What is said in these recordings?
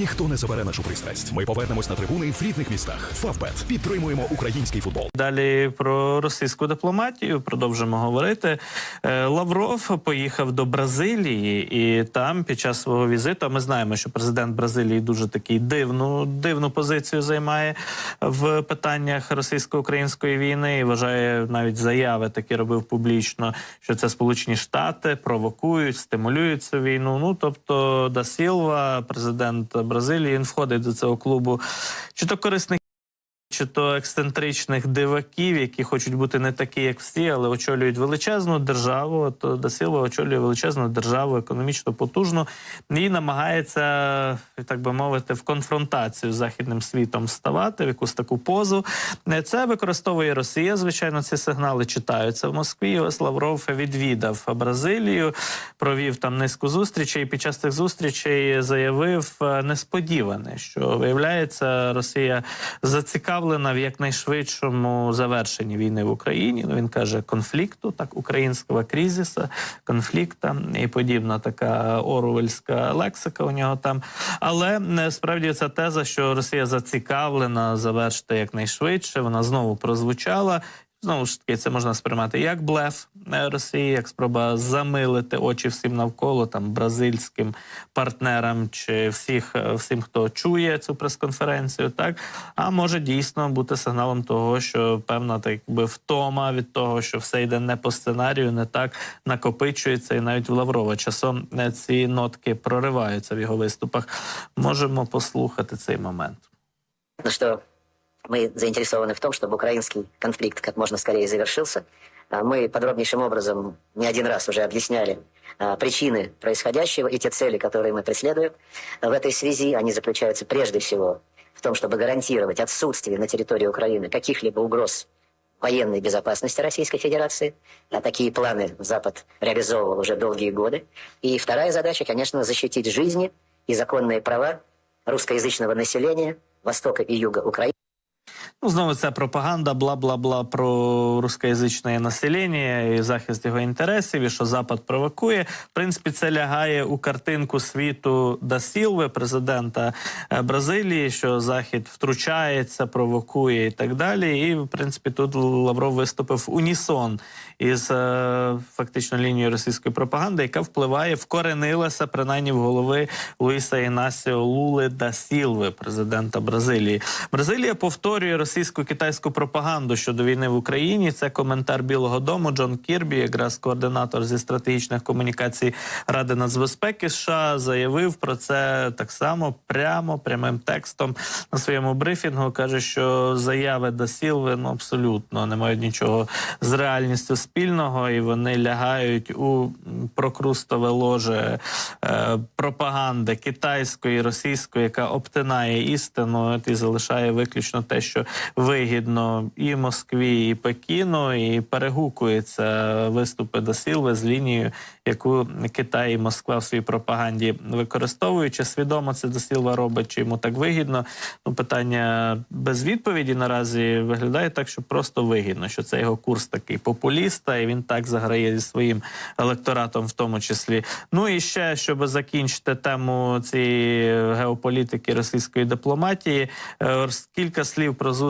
Ніхто не забере нашу пристрасть. Ми повернемось на трибуни в рідних містах. Фавбет підтримуємо український футбол. Далі про російську дипломатію продовжимо говорити. Е, Лавров поїхав до Бразилії, і там під час свого візиту ми знаємо, що президент Бразилії дуже такий дивну дивну позицію займає в питаннях російсько-української війни. І вважає навіть заяви такі робив публічно, що це Сполучені Штати провокують, стимулюють цю війну. Ну тобто Да Сілва, президент Бразилії, він входить до цього клубу. Чи то корисних чи то ексцентричних диваків, які хочуть бути не такі, як всі, але очолюють величезну державу. То Дасілва очолює величезну державу, економічно потужну, і намагається, так би мовити, в конфронтацію з західним світом ставати в якусь таку позу. Це використовує Росія. Звичайно, ці сигнали читаються в Москві. Ось Лавров відвідав Бразилію, провів там низку зустрічей. Під час цих зустрічей заявив е, несподіване, що виявляється, Росія зацікавлена в якнайшвидшому завершенні війни в Україні. Ну він каже конфлікту, так українського кризиса, конфлікта і подібна така орувельська лексика у нього там. Але е, справді ця теза, що Росія зацікавлена завершити якнайшвидше, вона знову прозвучала. Знову ж таки, це можна сприймати як блеф е, Росії, як спроба замилити очі всім навколо, там бразильським партнерам чи всіх, е, всім, хто чує цю прес-конференцію, так а може дійсно бути сигналом того, що певна так би втома від того, що все йде не по сценарію, не так накопичується, і навіть в Лаврова часом е, ці нотки прориваються в його виступах. Можемо послухати цей момент. Ну что мы заинтересованы в том, чтобы украинский конфликт как можно скорее завершился. А Мы подробнейшим образом не один раз уже объясняли а, причины происходящего и те цели, которые мы преследуем. В этой связи они заключаются прежде всего в том, чтобы гарантировать отсутствие на территории Украины каких-либо угроз военной безопасности Российской Федерации. А такие планы Запад реализовывал уже долгие годы. И вторая задача, конечно, защитить жизни и законные права русскоязычного населения Востока и Юга Украины. Ну, знову ця пропаганда, бла бла бла про рускоязичне населення і захист його інтересів, і що Запад провокує. В принципі, це лягає у картинку світу Дасілви, президента е, Бразилії, що Захід втручається, провокує і так далі. І в принципі тут Лавров виступив унісон із е, фактично лінією російської пропаганди, яка впливає, вкоренилася принаймні в голови Луїса Інасіо Лули да Сілви, президента Бразилії. Бразилія повторює російську китайську пропаганду щодо війни в Україні. Це коментар Білого Дому Джон Кірбі, якраз координатор зі стратегічних комунікацій Ради нацбезпеки США, заявив про це так само прямо прямим текстом на своєму брифінгу. каже, що заяви до Сілви ну абсолютно не мають нічого з реальністю спільного, і вони лягають у прокрустове ложе е, пропаганди китайської, російської, яка обтинає істину і залишає виключно те, що вигідно і Москві, і Пекіну, і перегукується виступи до Сілви з лінією, яку Китай і Москва в своїй пропаганді використовують. Чи свідомо це до Сілва робить, чи йому так вигідно? Ну питання без відповіді наразі виглядає так, що просто вигідно, що це його курс такий популіста, і він так заграє зі своїм електоратом, в тому числі. Ну і ще щоб закінчити тему цієї геополітики російської дипломатії, е, кілька слів про зустріч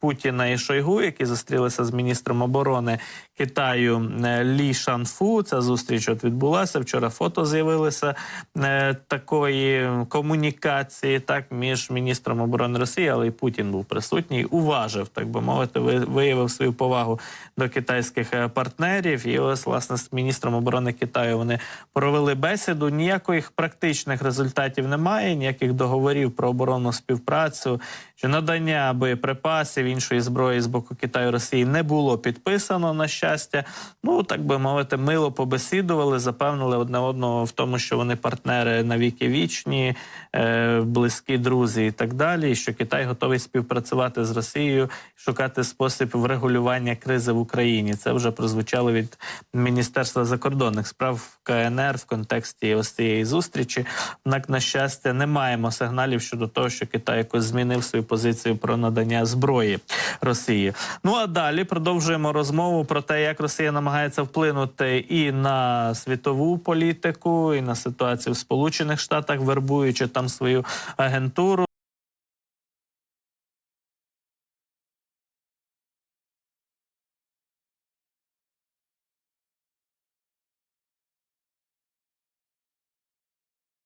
Путіна і Шойгу, які зустрілися з міністром оборони Китаю е, Лі Шанфу. Ця зустріч от відбулася. Вчора фото з'явилися е, такої комунікації, так між міністром оборони Росії, але і Путін був присутній. Уважив, так би мовити, ви- виявив свою повагу до китайських е, партнерів. І ось власне з міністром оборони Китаю вони провели бесіду. Ніяких практичних результатів немає, ніяких договорів про оборонну співпрацю чи надання боєприпасів іншої зброї з боку Китаю і Росії не було підписано на щастя. Ну так би мовити, мило побесідували, запевнили одне одного в тому, що вони партнери навіки вічні, е, близькі друзі і так далі. І що Китай готовий співпрацювати з Росією, шукати спосіб врегулювання кризи в Україні. Це вже прозвучало від Міністерства закордонних справ КНР в контексті ось цієї зустрічі. Однак, на щастя, не маємо сигналів щодо того, що Китай якось змінив свою позицію про надання зброї Росії. Ну а далі продовжуємо розмову про те, як Росія намагається вплинути і на світову політику, і на ситуацію в Сполучених Штатах, вербуючи там свою агентуру.